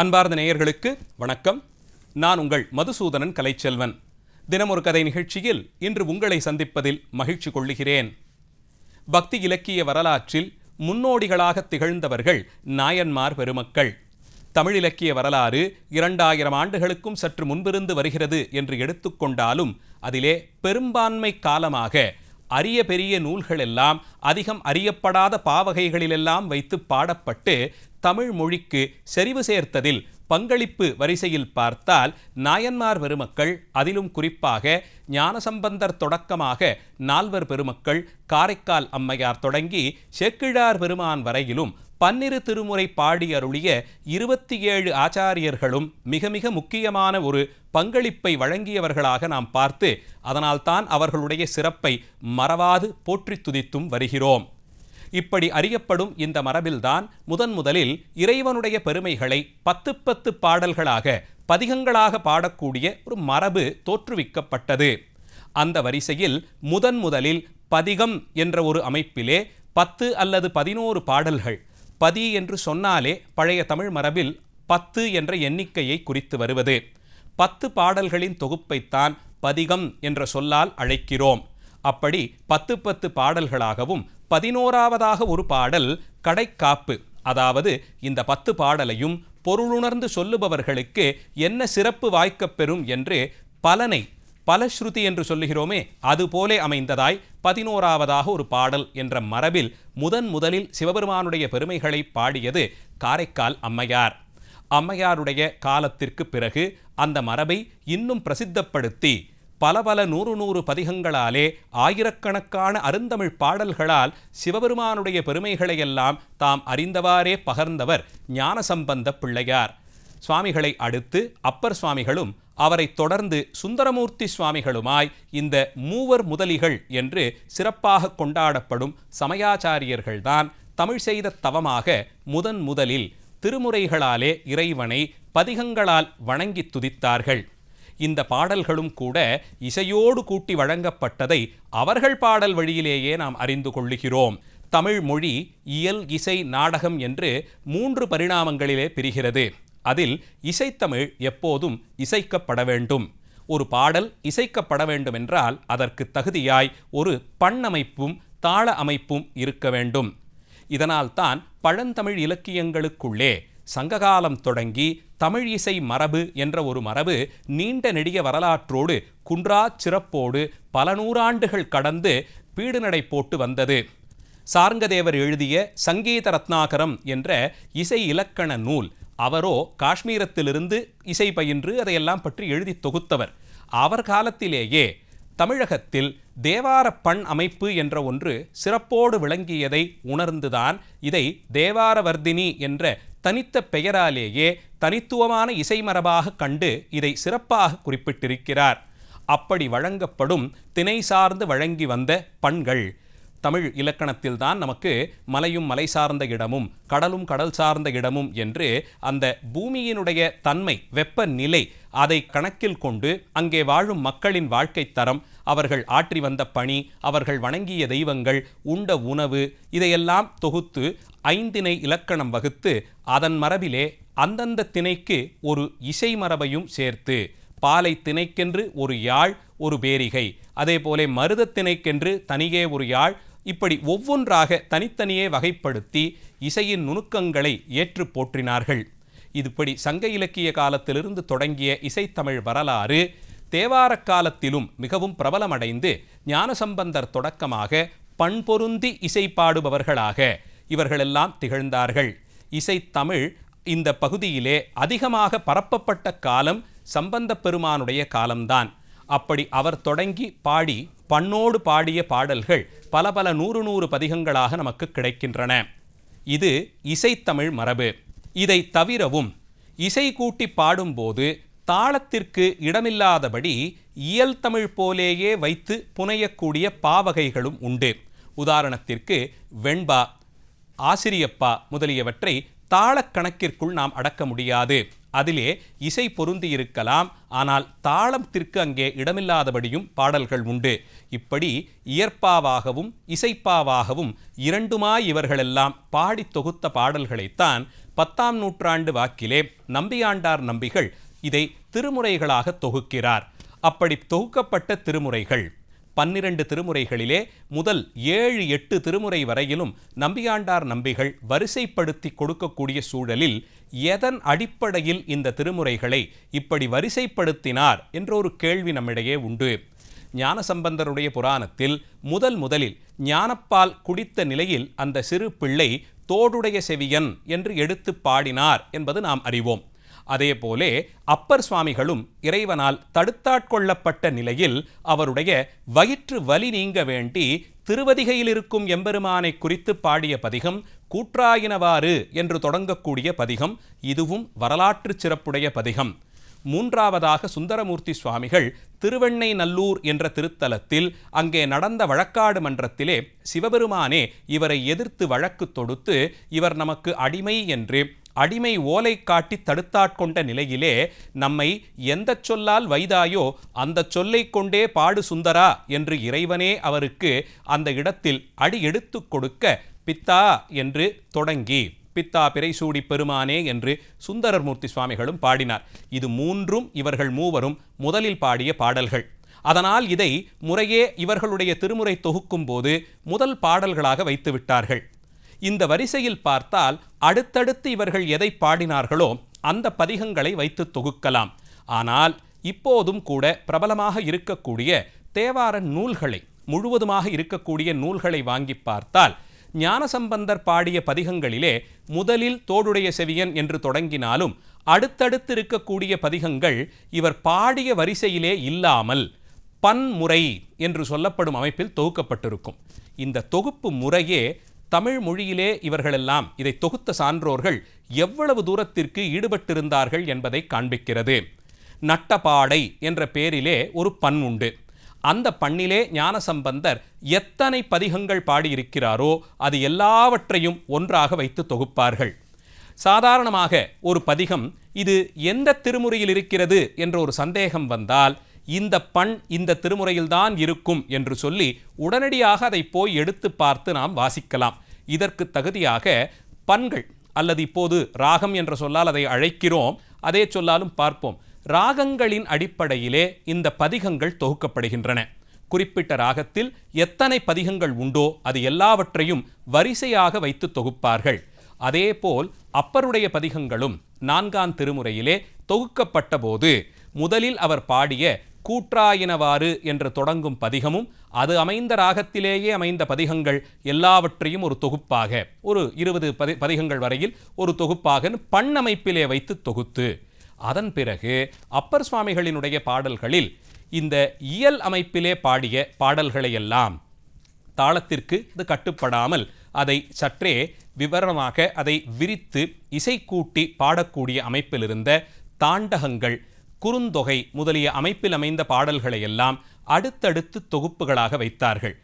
அன்பார்ந்த நேயர்களுக்கு வணக்கம். நான் உங்கள் மதுசூதனன் கலைச்செல்வன். தினமொரு கதை நிகழ்ச்சியில் இன்று உங்களை சந்திப்பதில் மகிழ்ச்சி கொள்ளுகிறேன். பக்தி இலக்கிய வரலாற்றில் முன்னோடிகளாக திகழ்ந்தவர்கள் நாயன்மார் பெருமக்கள். தமிழ் இலக்கிய வரலாறு இரண்டாயிரம் ஆண்டுகளுக்கும் சற்று முன்பிருந்து வருகிறது என்று எடுத்துக்கொண்டாலும் அதிலே பெரும்பான்மை காலமாக அரிய பெரிய நூல்கள் எல்லாம் அதிகம் அறியப்படாத பாவகைகளிலெல்லாம் வைத்து பாடப்பட்டு தமிழ் மொழிக்கு செறிவு சேர்த்ததில் பங்களிப்பு வரிசையில் பார்த்தால் நாயன்மார் பெருமக்கள் அதிலும் குறிப்பாக ஞானசம்பந்தர் தொடக்கமாக நால்வர் பெருமக்கள் காரைக்கால் அம்மையார் தொடங்கி செக்கிழார் பெருமான் வரையிலும் பன்னிரு திருமுறை பாடி அருளிய இருபத்தி ஏழு ஆச்சாரியர்களும் மிக மிக முக்கியமான ஒரு பங்களிப்பை வழங்கியவர்களாக நாம் பார்த்து அதனால்தான் அவர்களுடைய சிறப்பை மறவாது போற்றி துதித்தும் வருகிறோம். இப்படி அறியப்படும் இந்த மரபில்தான் முதன் முதலில் இறைவனுடைய பெருமைகளை பத்து பத்து பாடல்களாக பதிகங்களாக பாடக்கூடிய ஒரு மரபு தோற்றுவிக்கப்பட்டது. அந்த வரிசையில் முதன் முதலில் பதிகம் என்ற ஒரு அமைப்பிலே பத்து அல்லது பதினோரு பாடல்கள் பதி என்று சொன்னாலே பழைய தமிழ் மரபில் பத்து என்ற எண்ணிக்கையை குறித்து வருவது. பத்து பாடல்களின் தொகுப்பைத்தான் பதிகம் என்ற சொல்லால் அழைக்கிறோம். அப்படி பத்து பத்து பாடல்களாகவும் பதினோராவதாக ஒரு பாடல் கடைக்காப்பு. அதாவது இந்த பத்து பாடலையும் பொருளுணர்ந்து சொல்லுபவர்களுக்கு என்ன சிறப்பு வாய்க்கப் பெறும் என்று பலனை பலஸ்ருதி என்று சொல்லுகிறோமே அதுபோலே அமைந்ததாய் பதினோராவதாக ஒரு பாடல் என்ற மரபில் முதன் முதலில் சிவபெருமானுடைய பெருமைகளை பாடியது காரைக்கால் அம்மையார். அம்மையாருடைய காலத்திற்கு பிறகு அந்த மரபை இன்னும் பிரசித்தப்படுத்தி பல பல நூறு நூறு பதிகங்களாலே ஆயிரக்கணக்கான அருந்தமிழ் பாடல்களால் சிவபெருமானுடைய பெருமைகளையெல்லாம் தாம் அறிந்தவாறே பகர்ந்தவர் ஞானசம்பந்த பிள்ளையார். சுவாமிகளை அடுத்து அப்பர் சுவாமிகளும் அவரை தொடர்ந்து சுந்தரமூர்த்தி சுவாமிகளுமாய் இந்த மூவர் முதலிகள் என்று சிறப்பாக கொண்டாடப்படும் சமயாச்சாரியர்கள்தான் தமிழ் செய்த தவமாக முதன் முதலில் திருமுறைகளாலே இறைவனை பதிகங்களால் வணங்கி துதித்தார்கள். இந்த பாடல்களும் கூட இசையோடு கூட்டி வழங்கப்பட்டதை அவர்கள் பாடல் வழியிலேயே நாம் அறிந்து கொள்ளுகிறோம். தமிழ் மொழி இயல் இசை நாடகம் என்று மூன்று பரிணாமங்களிலே பிரிகிறது. அதில் இசைத்தமிழ் எப்போதும் இசைக்கப்பட வேண்டும். ஒரு பாடல் இசைக்கப்பட வேண்டும் என்றால் அதற்கு தகுதியாய் ஒரு பண்ணமைப்பும் தாள அமைப்பும் இருக்க வேண்டும். இதனால்தான் பழந்தமிழ் இலக்கியங்களுக்குள்ளே சங்ககாலம் தொடங்கி தமிழ் இசை மரபு என்ற ஒரு மரபு நீண்ட நெடிய வரலாற்றோடு குன்றா சிறப்போடு பல நூறாண்டுகள் கடந்து பீடுநடை போட்டு வந்தது. சார்ங்கதேவர் எழுதிய சங்கீத ரத்னாகரம் என்ற இசை இலக்கண நூல் அவரோ காஷ்மீரத்திலிருந்து இசை பயின்று அதையெல்லாம் பற்றி எழுதி தொகுத்தவர். அவர் காலத்திலேயே தமிழகத்தில் தேவார பண் அமைப்பு என்ற ஒன்று சிறப்போடு விளங்கியதை உணர்ந்துதான் இதை தேவாரவர்தினி என்ற தனித்த பெயராலேயே தனித்துவமான இசை மரபாக கண்டு இதை சிறப்பாக குறிப்பிட்டிருக்கிறார். அப்படி வழங்கப்படும் திணை சார்ந்து வழங்கி வந்த பண்கள். தமிழ் இலக்கணத்தில்தான் நமக்கு மலையும் மலை சார்ந்த இடமும் கடலும் கடல் சார்ந்த இடமும் என்று அந்த பூமியினுடைய தன்மை வெப்பநிலை அதை கணக்கில் கொண்டு அங்கே வாழும் மக்களின் வாழ்க்கை தரம் அவர்கள் ஆற்றி வந்த பணி அவர்கள் வணங்கிய தெய்வங்கள் உண்ட உணவு இதையெல்லாம் தொகுத்து ஐந்தினை இலக்கணம் வகுத்து அதன் மரபிலே அந்தந்த திணைக்கு ஒரு இசை மரபையும் சேர்த்து பாலை திணைக்கென்று ஒரு யாழ் ஒரு பேரிகை. அதே போலே மருதத் திணைக்கென்று தனியே ஒரு யாழ். இப்படி ஒவ்வொன்றாக தனித்தனியே வகைப்படுத்தி இசையின் நுணுக்கங்களை ஏற்று போற்றினார்கள். இதுபடி சங்க இலக்கிய காலத்திலிருந்து தொடங்கிய இசைத்தமிழ் வரலாறு தேவார காலத்திலும் மிகவும் பிரபலமடைந்து ஞானசம்பந்தர் தொடக்கமாக பண்பொருந்தி இசை பாடுபவர்களாக இவர்களெல்லாம் திகழ்ந்தார்கள். இசைத்தமிழ் இந்த பகுதியிலே அதிகமாக பரப்பப்பட்ட காலம் சம்பந்த பெருமானுடைய காலம்தான். அப்படி அவர் தொடங்கி பாடி பண்ணோடு பாடிய பாடல்கள் பல பல நூறு நூறு பதிகங்களாக நமக்கு கிடைக்கின்றன. இது இசைத்தமிழ் மரபு. இதை தவிரவும் இசை கூட்டி பாடும்போது தாளத்திற்கு இடமில்லாதபடி இயல் தமிழ் போலேயே வைத்து புனையக்கூடிய பாவகைகளும் உண்டு. உதாரணத்திற்கு வெண்பா ஆசிரியப்பா முதலியவற்றை தாளக்கணக்கிற்குள் நாம் அடக்க முடியாது. அதிலே இசை பொருந்தி இருக்கலாம் ஆனால் தாளத்திற்கு அங்கே இடமில்லாதபடியும் பாடல்கள் உண்டு. இப்படி இயற்பாவாகவும் இசைப்பாவாகவும் இரண்டுமாய் இவர்களெல்லாம் பாடி தொகுத்த பாடல்களைத்தான் பத்தாம் நூற்றாண்டு வாக்கிலே நம்பியாண்டார் நம்பிகள் இதை திருமுறைகளாக தொகுக்கிறார். அப்படி தொகுக்கப்பட்ட திருமுறைகள் பன்னிரண்டு திருமுறைகளிலே முதல் ஏழு எட்டு திருமுறை வரையிலும் நம்பியாண்டார் நம்பிகள் வரிசைப்படுத்தி கொடுக்கக்கூடிய சூழலில் எதன் அடிப்படையில் இந்த திருமுறைகளை இப்படி வரிசைப்படுத்தினார் என்ற ஒரு கேள்வி நம்மிடையே உண்டு. ஞானசம்பந்தருடைய புராணத்தில் முதல் முதலில் ஞானப்பால் குடித்த நிலையில் அந்த சிறு பிள்ளை தோடுடைய செவியன் என்று எடுத்து பாடினார் என்பது நாம் அறிவோம். அதேபோலே அப்பர் சுவாமிகளும் இறைவனால் தடுத்தாட்கொள்ளப்பட்ட நிலையில் அவருடைய வயிற்று வலி நீங்க வேண்டி திருவதிகையில் இருக்கும் எம்பெருமானை குறித்து பாடிய பதிகம் கூற்றாயினவாறு என்று தொடங்கக்கூடிய பதிகம் இதுவும் வரலாற்று சிறப்புடைய பதிகம். மூன்றாவதாக சுந்தரமூர்த்தி சுவாமிகள் திருவெண்ணை நல்லூர் என்ற திருத்தலத்தில் அங்கே நடந்த வழக்காடு மன்றத்திலே சிவபெருமானே இவரை எதிர்த்து வழக்கு தொடுத்து இவர் நமக்கு அடிமை என்று அடிமை ஓலை காட்டி தடுத்தாட்கொண்ட நிலையிலே நம்மை எந்த சொல்லால் வைதாயோ அந்த சொல்லை கொண்டே பாடு சுந்தரா என்று இறைவனே அவருக்கு அந்த இடத்தில் அடி எடுத்து கொடுக்க பித்தா என்று தொடங்கி பித்தா பிறைசூடி பெருமானே என்று சுந்தரமூர்த்தி சுவாமிகளும் பாடினார். இது மூன்றும் இவர்கள் மூவரும் முதலில் பாடிய பாடல்கள். அதனால் இதை முறையே இவர்களுடைய திருமுறை தொகுக்கும் போது முதல் பாடல்களாக வைத்து விட்டார்கள் இந்த வரிசையில் பார்த்தால் அடுத்தடுத்து இவர்கள் எதை பாடினார்களோ அந்த பதிகங்களை வைத்து தொகுக்கலாம். ஆனால் இப்போதும் கூட பிரபலமாக இருக்கக்கூடிய தேவார நூல்களை முழுவதுமாக இருக்கக்கூடிய நூல்களை வாங்கி பார்த்தால் ஞானசம்பந்தர் பாடிய பதிகங்களிலே முதலில் தோடுடைய செவியன் என்று தொடங்கினாலும் அடுத்தடுத்து இருக்கக்கூடிய பதிகங்கள் இவர் பாடிய வரிசையிலே இல்லாமல் பன்முறை என்று சொல்லப்படும் அமைப்பில் தொகுக்கப்பட்டிருக்கும். இந்த தொகுப்பு முறையே தமிழ் மொழியிலே இவர்களெல்லாம் இதை தொகுத்த சான்றோர்கள் எவ்வளவு தூரத்திற்கு ஈடுபட்டிருந்தார்கள் என்பதை காண்பிக்கிறது. நட்டபாடை என்ற பேரிலே ஒரு பண் உண்டு. அந்த பண்ணிலே ஞானசம்பந்தர் எத்தனை பதிகங்கள் பாடியிருக்கிறாரோ அது எல்லாவற்றையும் ஒன்றாக வைத்து தொகுப்பார்கள். சாதாரணமாக ஒரு பதிகம் இது எந்த திருமுறையில் இருக்கிறது என்ற ஒரு சந்தேகம் வந்தால் இந்த பண் இந்த திருமுறையில்தான் இருக்கும் என்று சொல்லி உடனடியாக அதை போய் எடுத்து பார்த்து நாம் வாசிக்கலாம். இதற்கு தகுதியாக பண்கள் அல்லது இப்போது ராகம் என்ற சொல்லால் அதை அழைக்கிறோம். அதே சொல்லாலும் பார்ப்போம். ராகங்களின் அடிப்படையிலே இந்த பதிகங்கள் தொகுக்கப்படுகின்றன. குறிப்பிட்ட ராகத்தில் எத்தனை பதிகங்கள் உண்டோ அது எல்லாவற்றையும் வரிசையாக வைத்து தொகுப்பார்கள். அதேபோல் அப்பருடைய பதிகங்களும் நான்காம் திருமுறையிலே தொகுக்கப்பட்ட போது முதலில் அவர் பாடிய கூற்றாயினவாறு என்று தொடங்கும் பதிகமும் அது அமைந்த ராகத்திலேயே அமைந்த பதிகங்கள் எல்லாவற்றையும் ஒரு தொகுப்பாக ஒரு இருபது பதி பதிகங்கள் வரையில் ஒரு தொகுப்பாக பண்ணமைப்பிலே வைத்து தொகுத்து அதன் பிறகு அப்பர் சுவாமிகளினுடைய பாடல்களில் இந்த இயல் அமைப்பிலே பாடிய பாடல்களையெல்லாம் தாளத்திற்கு இது கட்டுப்படாமல் அதை சற்றே விவரமாக அதை விரித்து இசை கூட்டி பாடக்கூடிய அமைப்பிலிருந்த தாண்டகங்கள் குறுந்தொகை முதலிய அமைப்பில் அமைந்த பாடல்களை எல்லாம் அடுத்தடுத்து தொகுப்புகளாக வைத்தார்கள்.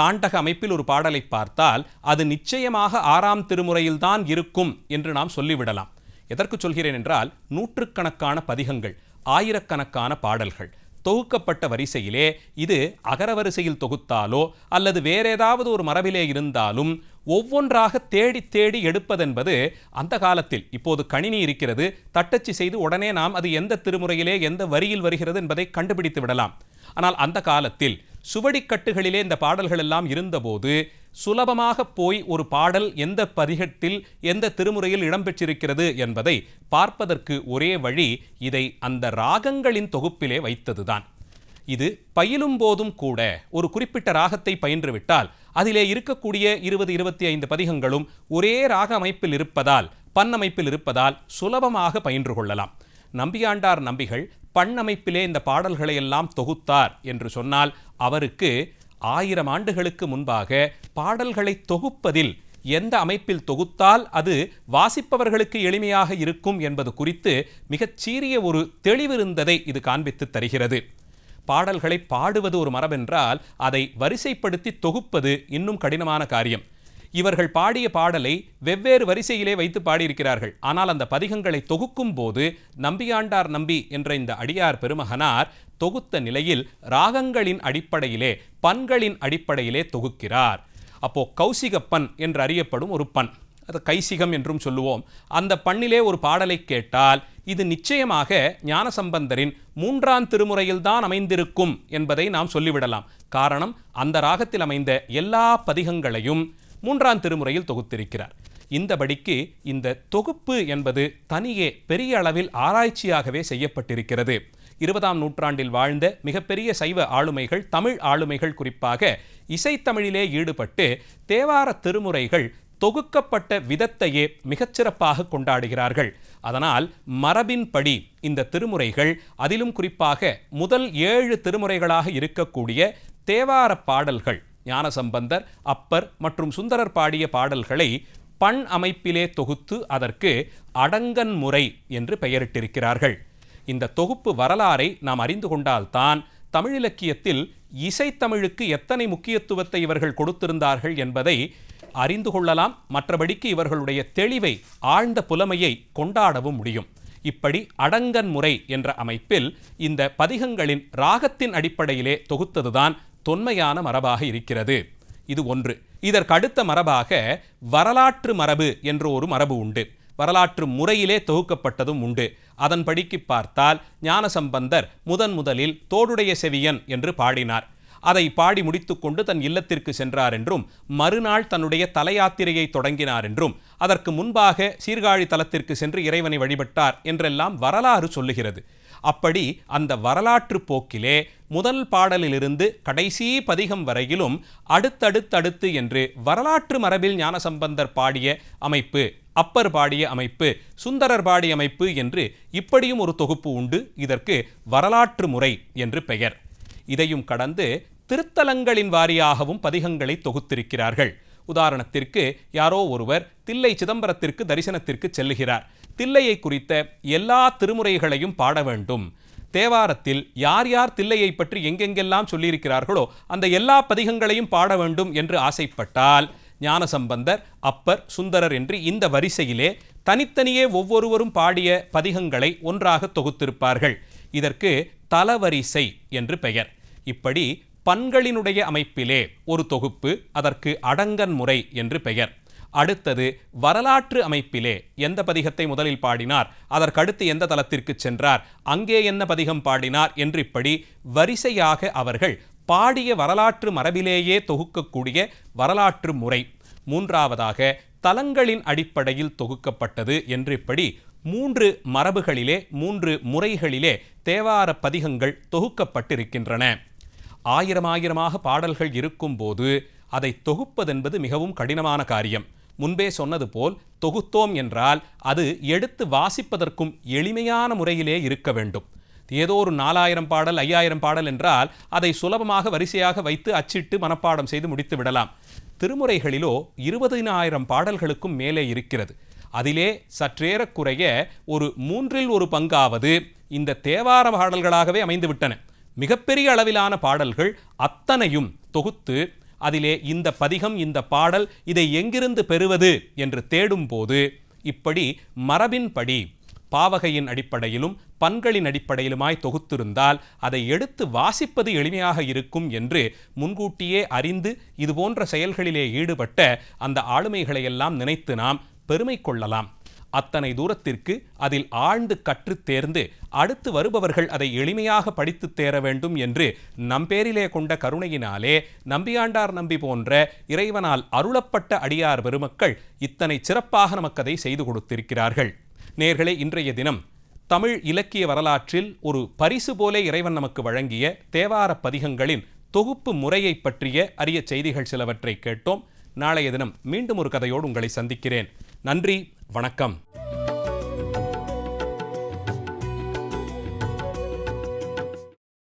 தாண்டக அமைப்பில் ஒரு பாடலை பார்த்தால் அது நிச்சயமாக ஆறாம் திருமுறையில்தான் இருக்கும் என்று நாம் சொல்லிவிடலாம். எதற்கு சொல்கிறேன் என்றால் நூற்றுக்கணக்கான பதிகங்கள் ஆயிரக்கணக்கான பாடல்கள் தொகுக்கப்பட்ட வரிசையிலே இது அகர வரிசையில் தொகுத்தாலோ அல்லது வேற ஏதாவது ஒரு மரபிலே இருந்தாலும் ஒவ்வொன்றாக தேடி தேடி எடுப்பதென்பது அந்த காலத்தில். இப்போது கணினி இருக்கிறது. தட்டச்சு செய்து உடனே நாம் அது எந்த திருமுறையிலே எந்த வரியில் வருகிறது என்பதை கண்டுபிடித்து விடலாம். ஆனால் அந்த காலத்தில் சுவடிக்கட்டுகளிலே இந்த பாடல்கள் எல்லாம் இருந்தபோது சுலபமாக போய் ஒரு பாடல் எந்த பதிகத்தில் எந்த திருமுறையில் இடம்பெற்றிருக்கிறது என்பதை பார்ப்பதற்கு ஒரே வழி இதை அந்த ராகங்களின் தொகுப்பிலே வைத்ததுதான். இது பயிலும் போதும் கூட ஒரு குறிப்பிட்ட ராகத்தை பயின்றுவிட்டால் அதிலே இருக்கக்கூடிய இருபது இருபத்தி ஐந்து பதிகங்களும் ஒரே ராக அமைப்பில் இருப்பதால் பன்னமைப்பில் இருப்பதால் சுலபமாக பயின்று கொள்ளலாம். நம்பியாண்டார் நம்பிகள் பண்ணமைப்பிலே இந்த பாடல்களை எல்லாம் தொகுத்தார் என்று சொன்னால் அவருக்கு ஆயிரம் ஆண்டுகளுக்கு முன்பாக பாடல்களை தொகுப்பதில் எந்த அமைப்பில் தொகுத்தால் அது வாசிப்பவர்களுக்கு எளிமையாக இருக்கும் என்பது குறித்து மிகச்சீரிய ஒரு தெளிவிருந்ததை இது காண்பித்து தருகிறது. பாடல்களை பாடுவது ஒரு மரபென்றால் அதை வரிசைப்படுத்தி தொகுப்பது இன்னும் கடினமான காரியம். இவர்கள் பாடிய பாடலை வெவ்வேறு வரிசையிலே வைத்து பாடியிருக்கிறார்கள். ஆனால் அந்த பதிகங்களை தொகுக்கும் போது நம்பியாண்டார் நம்பி என்ற இந்த அடியார் பெருமகனார் தொகுத்த நிலையில் ராகங்களின் அடிப்படையிலே பண்களின் அடிப்படையிலே தொகுக்கிறார். அப்போ கௌசிகப்பன் என்று அறியப்படும் ஒரு பண் அது கைசிகம் என்றும் சொல்லுவோம். அந்த பண்ணிலே ஒரு பாடலை கேட்டால் இது நிச்சயமாக ஞானசம்பந்தரின் மூன்றாம் திருமுறையில்தான் அமைந்திருக்கும் என்பதை நாம் சொல்லிவிடலாம். காரணம் அந்த ராகத்தில் அமைந்த எல்லா பதிகங்களையும் மூன்றாம் திருமுறையில் தொகுத்திருக்கிறார். இந்தபடிக்கு இந்த தொகுப்பு என்பது தனியே பெரிய அளவில் ஆராய்ச்சியாகவே செய்யப்பட்டிருக்கிறது. இருபதாம் நூற்றாண்டில் வாழ்ந்த மிகப்பெரிய சைவ ஆளுமைகள் தமிழ் ஆளுமைகள் குறிப்பாக இசைத்தமிழிலே ஈடுபட்டு தேவார திருமுறைகள் தொகுக்கப்பட்ட விதத்தையே மிகச்சிறப்பாக கொண்டாடுகிறார்கள். அதனால் மரபின்படி இந்த திருமுறைகள் அதிலும் குறிப்பாக முதல் ஏழு திருமுறைகளாக இருக்கக்கூடிய தேவார பாடல்கள் ஞானசம்பந்தர் அப்பர் மற்றும் சுந்தரர் பாடிய பாடல்களை பண் அமைப்பிலே தொகுத்து அதற்கு அடங்கன் முறை என்று பெயரிட்டிருக்கிறார்கள். இந்த தொகுப்பு வரலாறை நாம் அறிந்து கொண்டால்தான் தமிழிலக்கியத்தில் இசைத்தமிழுக்கு எத்தனை முக்கியத்துவத்தை இவர்கள் கொடுத்திருந்தார்கள் என்பதை அறிந்து கொள்ளலாம். மற்றபடிக்கு இவர்களுடைய தெளிவை ஆழ்ந்த புலமையை கொண்டாடவும் முடியும். இப்படி அடங்கன் முறை என்ற அமைப்பில் இந்த பதிகங்களின் ராகத்தின் அடிப்படையிலே தொகுத்ததுதான் தொன்மையான மரபாக இருக்கிறது. இது ஒன்று. இதற்கடுத்த மரபாக வரலாற்று மரபு என்ற ஒரு மரபு உண்டு. வரலாற்று முறையிலே தொகுக்கப்பட்டதும் உண்டு. அதன்படிக்கு பார்த்தால் ஞானசம்பந்தர் முதன் முதலில் தோடுடைய செவியன் என்று பாடினார். அதை பாடி முடித்துக்கொண்டு தன் இல்லத்திற்கு சென்றார் என்றும் மறுநாள் தன்னுடைய தலையாத்திரையை தொடங்கினார் என்றும் அதற்கு முன்பாக சீர்காழி தலத்திற்கு சென்று இறைவனை வழிபட்டார் என்றெல்லாம் வரலாறு சொல்லுகிறது. அப்படி அந்த வரலாற்று போக்கிலே முதல் பாடலிலிருந்து கடைசி பதிகம் வரையிலும் அடுத்தடுத்தடுத்து என்று வரலாற்று மரபில் ஞானசம்பந்தர் பாடிய அமைப்பு அப்பர் பாடிய அமைப்பு சுந்தரர் பாடிய அமைப்பு என்று இப்படியும் ஒரு தொகுப்பு உண்டு. இதற்கு வரலாற்று முறை என்று பெயர். இதையும் கடந்து திருத்தலங்களின் வாரியாகவும் பதிகங்களை தொகுத்திருக்கிறார்கள். உதாரணத்திற்கு யாரோ ஒருவர் தில்லை சிதம்பரத்திற்கு தரிசனத்திற்கு செல்லுகிறார். தில்லையை குறித்த எல்லா திருமுறைகளையும் பாட வேண்டும். தேவாரத்தில் யார் யார் தில்லையை பற்றி எங்கெங்கெல்லாம் சொல்லியிருக்கிறார்களோ அந்த எல்லா பதிகங்களையும் பாட வேண்டும் என்று ஆசைப்பட்டால் ஞானசம்பந்தர் அப்பர் சுந்தரர் என்று இந்த வரிசையிலே தனித்தனியே ஒவ்வொருவரும் பாடிய பதிகங்களை ஒன்றாக தொகுத்திருப்பார்கள். இதற்கு தலவரிசை என்று பெயர். இப்படி பண்களினுடைய அமைப்பிலே ஒரு தொகுப்பு அதற்கு அடங்கன் முறை என்று பெயர். அடுத்தது வரலாற்று அமைப்பிலே எந்த பதிகத்தை முதலில் பாடினார் அதற்கடுத்து எந்த தளத்திற்கு சென்றார் அங்கே என்ன பதிகம் பாடினார் என்று இப்படி வரிசையாக அவர்கள் பாடிய வரலாற்று மரபிலேயே தொகுக்கக்கூடிய வரலாற்று முறை. மூன்றாவதாக தலங்களின் அடிப்படையில் தொகுக்கப்பட்டது என்று இப்படி மூன்று மரபுகளிலே மூன்று முறைகளிலே தேவார பதிகங்கள் தொகுக்கப்பட்டிருக்கின்றன. ஆயிரம் ஆயிரமாக பாடல்கள் இருக்கும்போது அதை தொகுப்பதென்பது மிகவும் கடினமான காரியம். முன்பே சொன்னது போல் தொகுத்தோம் என்றால் அது எடுத்து வாசிப்பதற்கும் எளிமையான முறையிலே இருக்க வேண்டும். ஏதோ ஒரு நாலாயிரம் பாடல் ஐயாயிரம் பாடல் என்றால் அதை சுலபமாக வரிசையாக வைத்து அச்சிட்டு மனப்பாடம் செய்து முடித்து விடலாம். திருமுறைகளிலோ இருபதினாயிரம் பாடல்களுக்கும் மேலே இருக்கிறது. அதிலே சற்றேறக்குறைய ஒரு மூன்றில் ஒரு பங்காவது இந்த தேவார பாடல்களாகவே அமைந்துவிட்டன. மிகப்பெரிய அளவிலான பாடல்கள் அத்தனையும் தொகுத்து அதிலே இந்த பதிகம் இந்த பாடல் இதை எங்கிருந்து பெறுவது என்று தேடும்போது இப்படி மரபின்படி பாவகையின் அடிப்படையிலும் பண்களின் அடிப்படையிலுமாய் தொகுத்திருந்தால் அதை எடுத்து வாசிப்பது எளிமையாக இருக்கும் என்று முன்கூட்டியே அறிந்து இதுபோன்ற செயல்களிலே ஈடுபட்ட அந்த ஆளுமைகளையெல்லாம் நினைத்து நாம் பெருமை கொள்ளலாம். அத்தனை தூரத்திற்கு அதில் ஆழ்ந்து கற்றுத் தேர்ந்து அடுத்து வருபவர்கள் அதை எளிமையாக படித்துத் தேர வேண்டும் என்று நம்பேரிலே கொண்ட கருணையினாலே நம்பியாண்டார் நம்பி போன்ற இறைவனால் அருளப்பட்ட அடியார் பெருமக்கள் இத்தனை சிறப்பாக நமக்கு அதை செய்து கொடுத்திருக்கிறார்கள். நேர்களே இன்றைய தினம் தமிழ் இலக்கிய வரலாற்றில் ஒரு பரிசு போலே இறைவன் நமக்கு வழங்கிய தேவார பதிகங்களின் தொகுப்பு முறையை பற்றிய அரிய செய்திகள் சிலவற்றை கேட்டோம். நாளைய தினம் மீண்டும் ஒரு கதையோடு உங்களை சந்திக்கிறேன். நன்றி. வணக்கம்.